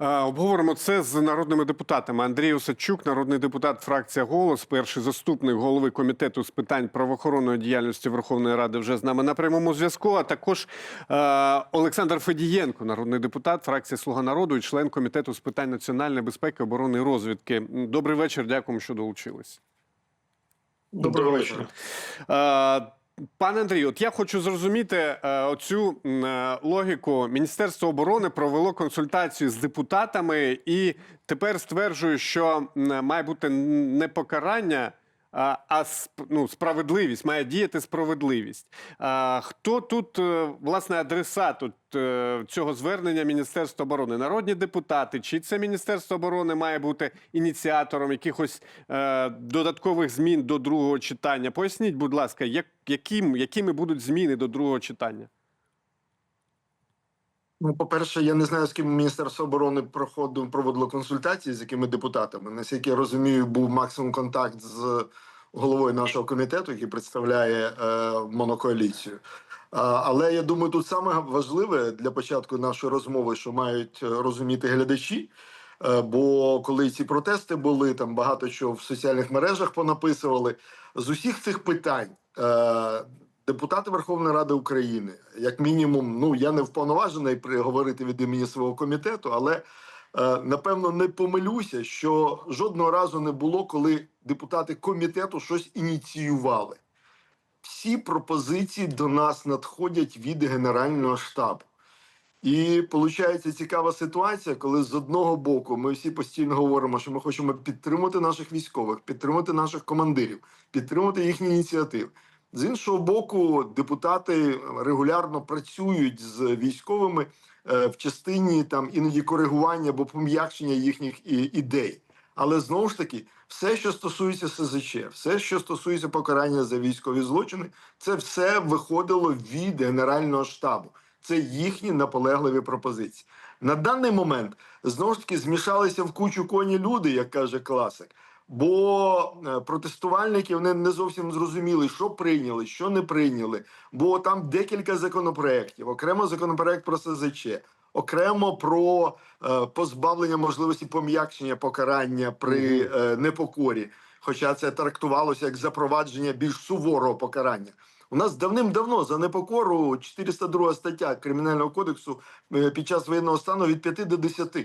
Е, Обговоримо це з народними депутатами. Андрій Осадчук, народний депутат, фракція Голос, перший заступник голови комітету з питань правоохоронної діяльності Верховної Ради, вже з нами на прямому зв'язку. А також е, Олександр Федієнко, народний депутат, фракція Слуга народу і член комітету з питань національної безпеки, оборони і розвідки. Добрий вечір. Дякуємо, що долучились. Доброго вечора. Пане Андрію, от я хочу зрозуміти е, оцю е, логіку. Міністерство оборони провело консультацію з депутатами і тепер стверджує, що має бути не покарання, а, ну, справедливість, має діяти справедливість. А, хто тут е, власне адресат от, е, цього звернення Міністерства оборони? Народні депутати? Чи це Міністерство оборони має бути ініціатором якихось е, додаткових змін до другого читання? Поясніть, будь ласка, як, яким, якими будуть зміни до другого читання? Ну, по-перше, я не знаю, з ким Міністерство оборони проходило, проводило консультації, з якими депутатами. Наскільки я розумію, був максимум контакт з головою нашого комітету, який представляє е, монокоаліцію. Але я думаю, тут саме важливе для початку нашої розмови, що мають е, розуміти глядачі. Е, Бо коли ці протести були, там багато що в соціальних мережах понаписували. З усіх цих питань е, депутати Верховної Ради України, як мінімум, ну я не вповноважений при- говорити від імені свого комітету, але е, напевно не помилюся, що жодного разу не було, коли депутати комітету щось ініціювали. Всі пропозиції до нас надходять від Генерального штабу. І виходить цікава ситуація, коли з одного боку ми всі постійно говоримо, що ми хочемо підтримати наших військових, підтримати наших командирів, підтримати їхні ініціативи. З іншого боку, депутати регулярно працюють з військовими е, в частині там іноді коригування або пом'якшення їхніх ідей. Але знову ж таки, все, що стосується СЗЧ, все, що стосується покарання за військові злочини, це все виходило від Генерального штабу. Це їхні наполегливі пропозиції. На даний момент знову ж таки змішалися в кучу коні люди, як каже класик. Бо е, протестувальники вони не зовсім зрозуміли, що прийняли, що не прийняли. Бо там декілька законопроєктів, окремо законопроект про СЗЧ, окремо про е, позбавлення можливості пом'якшення покарання при е, непокорі. Хоча це трактувалося як запровадження більш суворого покарання. У нас давним-давно за непокору 402 стаття Кримінального кодексу е, під час воєнного стану від 5 до 10.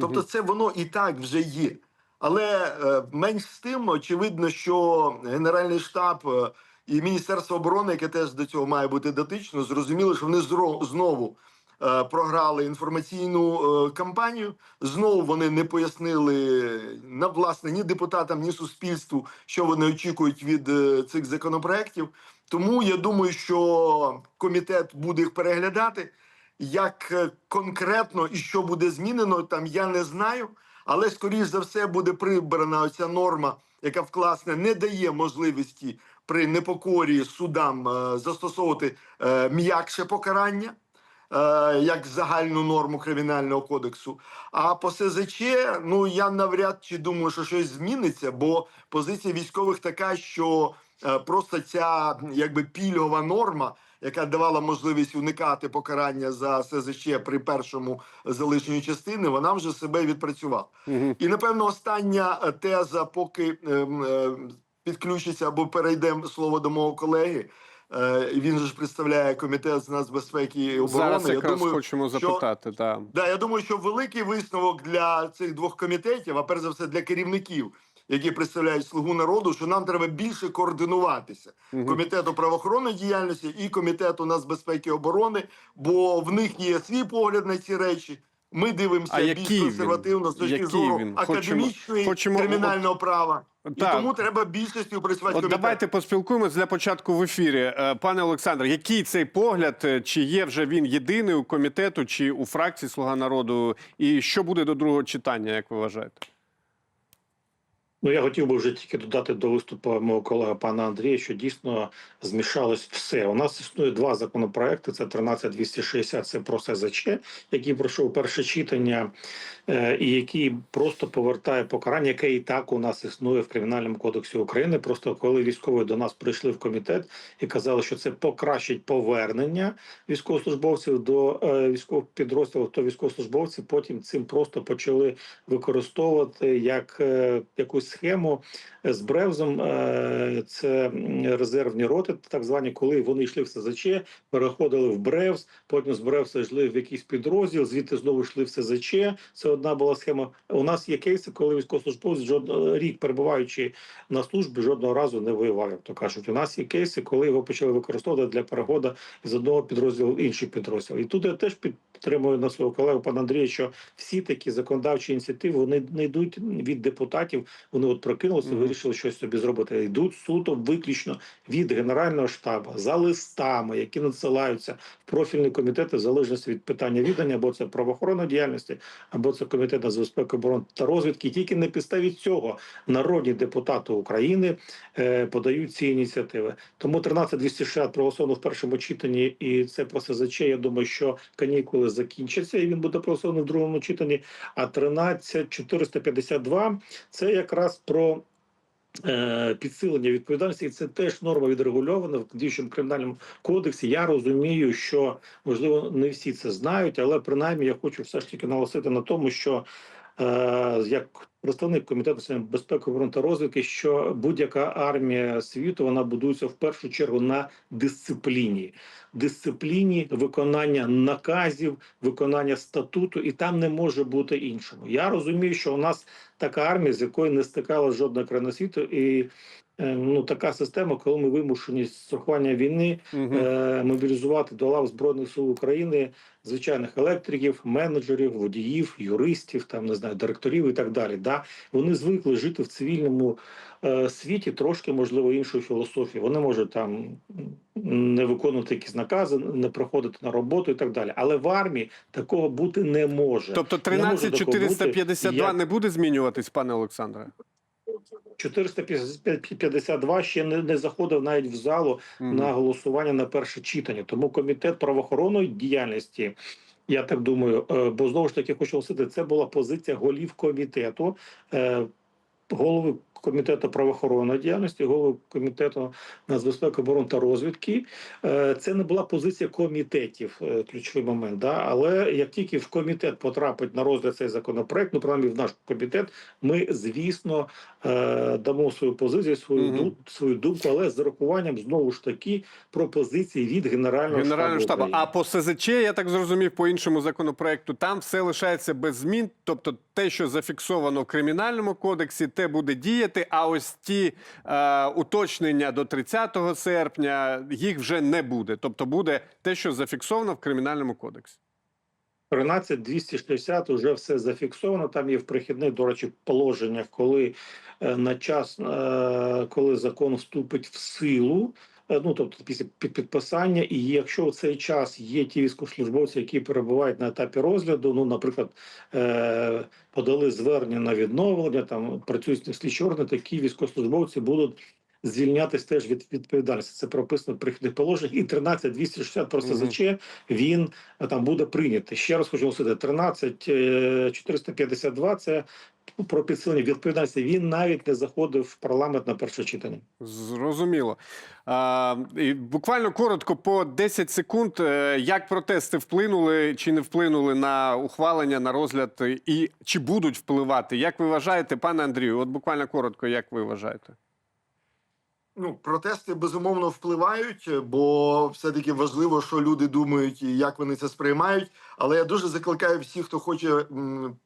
Тобто, це воно і так вже є. Але е, менш з тим, очевидно, що Генеральний штаб е, і Міністерство оборони, яке теж до цього має бути дотично, зрозуміли, що вони знову е, програли інформаційну кампанію. Знову вони не пояснили на власне ні депутатам, ні суспільству, що вони очікують від цих законопроєктів. Тому я думаю, що комітет буде їх переглядати. Як конкретно і що буде змінено, там я не знаю. Але скоріш за все буде прибрана оця норма, яка власне не дає можливості при непокорі судам е, застосовувати е, м'якше покарання. е, Як загальну норму кримінального кодексу, а по СЗЧ, ну я навряд чи думаю, що щось зміниться, бо позиція військових така, що просто ця якби пільгова норма, яка давала можливість уникати покарання за СЗЧ при першому залишенні частини, вона вже себе відпрацювала. Мгм. І напевно остання е, теза, поки ем, е, підключиться або перейде слово до мого колеги. е, Він же ж представляє комітет з нацбезпеки і оборони. Зараз Я думаю, хочемо що- запитати. Да. Да, я думаю, що великий висновок для цих двох комітетів, а перш за все для керівників, які представляють слугу народу, що нам треба більше координуватися комітету правоохоронної діяльності і комітету нацбезпеки і оборони, бо в них є свій погляд на ці речі. Ми дивимося більш консервативно з точки зору? Академічної хочемо- кримінального права. І Так. тому треба більше співпрацювати. От давайте поспілкуємось для початку в ефірі. Е, Пане Олександр, який цей погляд? Е, Чи є вже він єдиний у комітету, чи у фракції Слуга народу? І що буде до другого читання, як ви вважаєте? Ну, я хотів би вже тільки додати до виступу мого колеги пана Андрія, що дійсно змішалось все. У нас існує два законопроекти: це 13260, це про СЗЧ, який пройшов перше читання, е, і який просто повертає покарання, яке і так у нас існує в кримінальному кодексі України. Просто коли військові до нас прийшли в комітет і казали, що це покращить повернення військовослужбовців до е, військових підрозділів, то військовослужбовці потім цим просто почали використовувати як е, схему з Бревзом. Е, це резервні роти, так звані, коли вони йшли в СЗЧ, переходили в Бревз, потім з Бревза йшли в якийсь підрозділ, звідти знову йшли в СЗЧ. Це одна була схема. У нас є кейси, коли військовослужбовець жодного рік перебуваючи на службі, жодного разу не воював. Як то кажуть, у нас є кейси, коли його почали використовувати для переходу з одного підрозділу в інший підрозділ. І тут я теж підтримую на свого колегу пана Андрія, що всі такі законодавчі ініціативи вони не йдуть від депутатів. Вони от прокинулися, вирішили щось собі зробити. Йдуть суто виключно від генерального штабу за листами, які надсилаються в профільні комітети в залежності від питання віддання, або це правоохоронної діяльності, або це комітет з безпеки оборони та розвідки. Тільки на підставі цього народні депутати України е, подають ці ініціативи. Тому 13260 проголосовано в першому читанні, і це про СЗЧ. Я думаю, що канікули закінчаться, і він буде проголосований в другому читанні. А 13452 – це якраз про. е, Підсилення відповідальності, і це теж норма відрегульована в діючому кримінальному кодексі. Я розумію, що можливо не всі це знають, але принаймні я хочу все ж таки наголосити на тому, що е, як представник комітету безпеки оборони та розвідки, що будь-яка армія світу вона будується в першу чергу на дисципліні, дисципліні виконання наказів, виконання статуту, і там не може бути іншому. Я розумію, що у нас така армія, з якою не стикала жодна країна світу, і ну така система, коли ми вимушені з страхування війни Мгм. е, мобілізувати до лав збройних сил України звичайних електриків, менеджерів, водіїв, юристів, там не знаю, директорів і так далі. Да, вони звикли жити в цивільному е, світі, трошки можливо іншої філософії. Вони можуть там не виконувати якісь накази, не приходити на роботу і так далі. Але в армії такого бути не може. Тобто Не може такого бути, 13452 як- не буде змінюватись, пане Олександре? 452 ще не, не заходив навіть в залу Мгм. на голосування на перше читання. Тому комітет правоохоронної діяльності. Я так думаю, е, бо знову ж таки хочу оголосити, це була позиція голів комітету, е, голови комітету правоохоронної діяльності, голови комітету нацбезпеки оборони та розвідки. Е, Це не була позиція комітетів, е, ключовий момент. Да? Але як тільки в комітет потрапить на розгляд цей законопроект, ну принаймні в наш комітет, ми звісно е, дамо свою позицію, свою ду- свою думку, але з урахуванням знову ж таки пропозиції від генерального, Генерального штабу. України. А по СЗЧ, я так зрозумів, по іншому законопроекту, там все лишається без змін. Тобто, те, що зафіксовано в кримінальному кодексі, те буде діяти. А ось ті е, уточнення до 30 серпня їх вже не буде. Тобто, буде те, що зафіксовано в кримінальному кодексі. 13260 вже все зафіксовано. Там є в прихідних, до речі, положеннях, коли е, на час, е, коли закон вступить в силу. Е, Ну, тобто після під- підписання, і якщо в цей час є ті військовослужбовці, які перебувають на етапі розгляду, ну, наприклад, е, подали звернення на відновлення, там працюють слідчі органи, такі військовослужбовці будуть звільнятись теж від відповідальності. Це прописано в прихідних положеннях. І 13260 про Мгм. СЗЧ, він е, там буде прийнятий. Ще раз хочу наголосити, 13452 – це про підсилення відповідальності. Він навіть не заходив в парламент на перше читання. Зрозуміло. А, і буквально коротко по 10 секунд. е, Як протести вплинули чи не вплинули на ухвалення, на розгляд, і чи будуть впливати? Як ви вважаєте, пане Андрію? От буквально коротко, як ви вважаєте? Ну, протести безумовно впливають, бо все-таки важливо, що люди думають і як вони це сприймають. Але я дуже закликаю всіх, хто хоче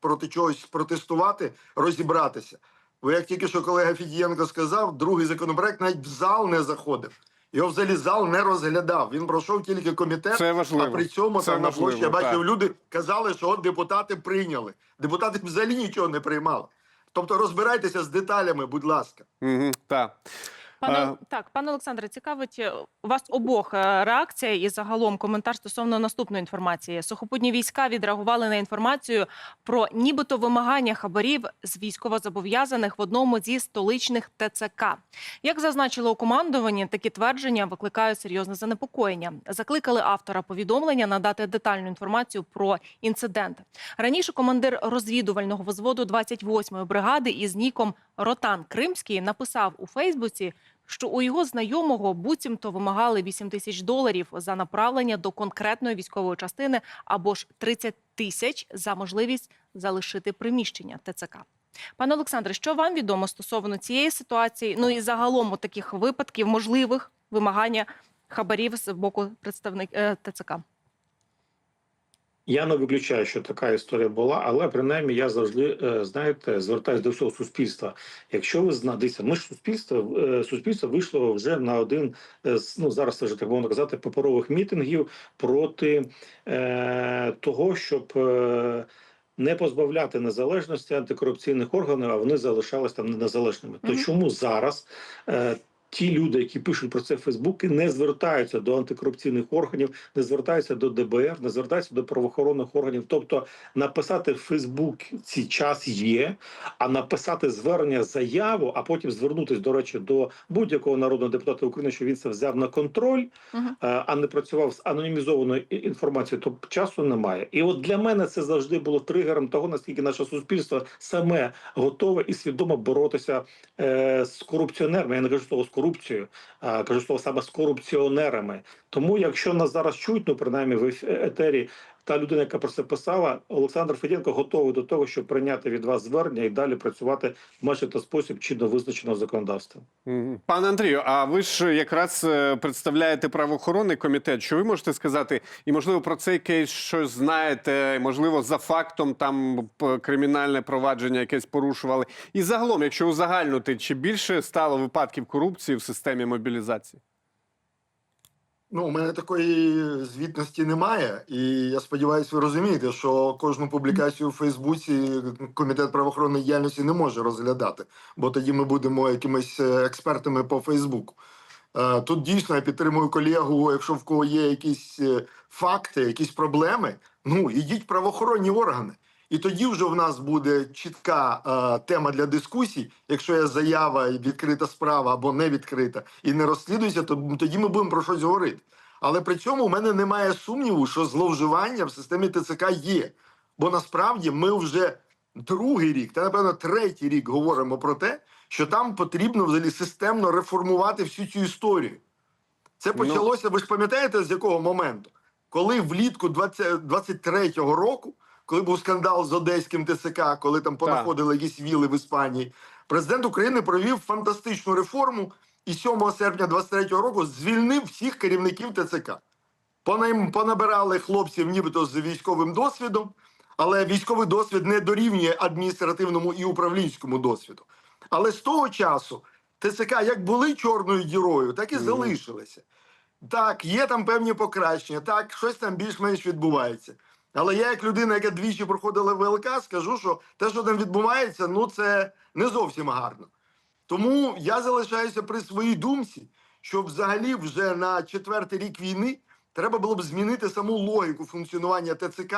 проти чогось протестувати, розібратися. Бо як тільки що колега Фідієнко сказав, другий законопроект навіть в зал не заходив. Його взагалі зал не розглядав. Він пройшов тільки комітет. Це А при цьому Це там на важливо, площі я бачив, так. люди казали, що от депутати прийняли. Депутати взагалі нічого не приймали. Тобто розбирайтеся з деталями, будь ласка. Угу, так. Пане Е, так, пане Олександре, цікавить е, у вас обох е, реакція і загалом коментар стосовно наступної інформації. Сухопутні війська відреагували на інформацію про нібито вимагання хабарів з військовозобов'язаних в одному зі столичних ТЦК. Як зазначили у командуванні, такі твердження викликають серйозне занепокоєння. Закликали автора повідомлення надати детальну інформацію про інцидент. Раніше командир розвідувального взводу 28-ї бригади із ніком Ротан Кримський написав у Фейсбуці, що у його знайомого буцімто вимагали 8 тисяч доларів за направлення до конкретної військової частини або ж 30 тисяч за можливість залишити приміщення ТЦК. Пане Олександре, що вам відомо стосовно цієї ситуації? Ну і загалом у таких випадків можливих вимагання хабарів з боку представник е, ТЦК? Я не виключаю, що така історія була, але принаймні я завжди е, знаєте звертаюся до всього суспільства. Якщо ви знаєте, ми ж суспільство е, суспільство вийшло вже на один е, з ну зараз це вже так можна казати паперових мітингів проти е, того, щоб. Е, не позбавляти незалежності антикорупційних органів, а вони залишались там незалежними. То чому зараз е, ті люди, які пишуть про це в Фейсбуці, не звертаються до антикорупційних органів, не звертаються до ДБР, не звертаються до правоохоронних органів. Тобто написати в Фейсбуці час є, а написати звернення заяву, а потім звернутися, до речі, до будь-якого народного депутата України, що він це взяв на контроль, Мгм. е, а не працював з анонімізованою інформацією, то часу немає. І от для мене це завжди було тригером того, наскільки наше суспільство саме готове і свідомо боротися е, з корупціонерами. Я не кажу слово з корупцією, кажу слово саме з корупціонерами. Тому, якщо нас зараз чують, ну принаймні в еф- етері. Та людина, яка про це писала, Олександр Феденко готовий до того, щоб прийняти від вас звернення і далі працювати в межі та спосіб чинно визначеного законодавства. Пане Андрію, а ви ж якраз е, представляєте правоохоронний комітет. Що ви можете сказати? І можливо про цей кейс щось знаєте? Можливо, за фактом там кримінальне провадження якесь порушували. І загалом, якщо узагальнути, чи більше стало випадків корупції в системі мобілізації? Ну, у мене такої звітності немає, і я сподіваюся, ви розумієте, що кожну публікацію у Фейсбуці комітет правоохоронної діяльності не може розглядати, бо тоді ми будемо якимись е, експертами по Фейсбуку. Е, Тут дійсно я підтримую колегу. Якщо в кого є якісь е, факти, якісь проблеми, ну ідіть правоохоронні органи. І тоді вже в нас буде чітка е, тема для дискусій. Якщо є заява, і відкрита справа або не відкрита, і не розслідується, то тоді ми будемо про щось говорити. Але при цьому у мене немає сумніву, що зловживання в системі ТЦК є. Бо насправді ми вже другий рік, та напевно третій рік говоримо про те, що там потрібно взагалі системно реформувати всю цю історію. Це Ну- почалося, ви ж пам'ятаєте, з якого моменту? Коли влітку 20, 23-го року, коли був скандал з одеським ТСК, коли там понаходили якісь віли в Іспанії, президент України провів фантастичну реформу і 7 серпня 23-го року звільнив всіх керівників ТЦК. Понабирали хлопців нібито з військовим досвідом, але військовий досвід не дорівнює адміністративному і управлінському досвіду. Але з того часу ТЦК як були чорною дірою, так і залишилися. Так, є там певні покращення, так, щось там більш-менш відбувається. Але я, як людина, яка двічі проходила ВЛК, скажу, що те, що там відбувається, ну це не зовсім гарно. Тому я залишаюся при своїй думці, що взагалі вже на четвертий рік війни треба було б змінити саму логіку функціонування ТЦК,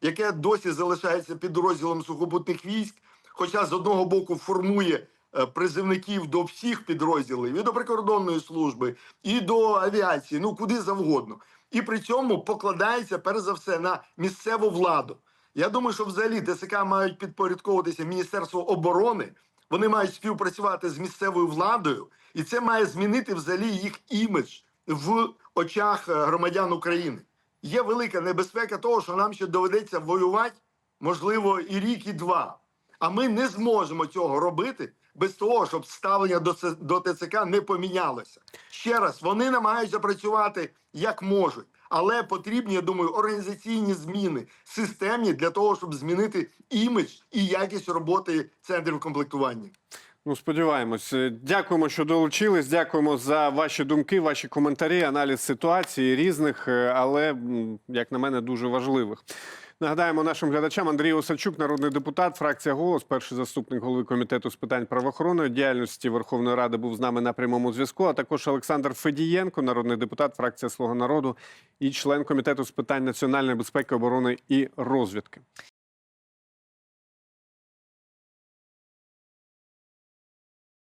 яке досі залишається підрозділом сухопутних військ, хоча з одного боку формує е, призивників до всіх підрозділів, і до прикордонної служби, і до авіації, ну куди завгодно. І при цьому покладається перш за все на місцеву владу. Я думаю, що взагалі ТСК мають підпорядковуватися Міністерству оборони. Вони мають співпрацювати з місцевою владою, і це має змінити взагалі їх імідж в очах е, громадян України. Є велика небезпека того, що нам ще доведеться воювати, можливо, і рік, і два. А ми не зможемо цього робити без того, щоб ставлення до ТЦК не помінялося. Ще раз, вони намагаються працювати як можуть, але потрібні, я думаю, організаційні зміни системні для того, щоб змінити імідж і якість роботи центрів комплектування. Ну, сподіваємось. Дякуємо, що долучились. Дякуємо за ваші думки, ваші коментарі, аналіз ситуації різних, е, але, як на мене, дуже важливих. Нагадаємо нашим глядачам Андрій Осадчук, народний депутат, фракція голос, перший заступник голови комітету з питань правоохоронної діяльності Верховної Ради був з нами на прямому зв'язку. А також Олександр Федієнко, народний депутат, фракція Слуга народу і член комітету з питань національної безпеки, оборони і розвідки.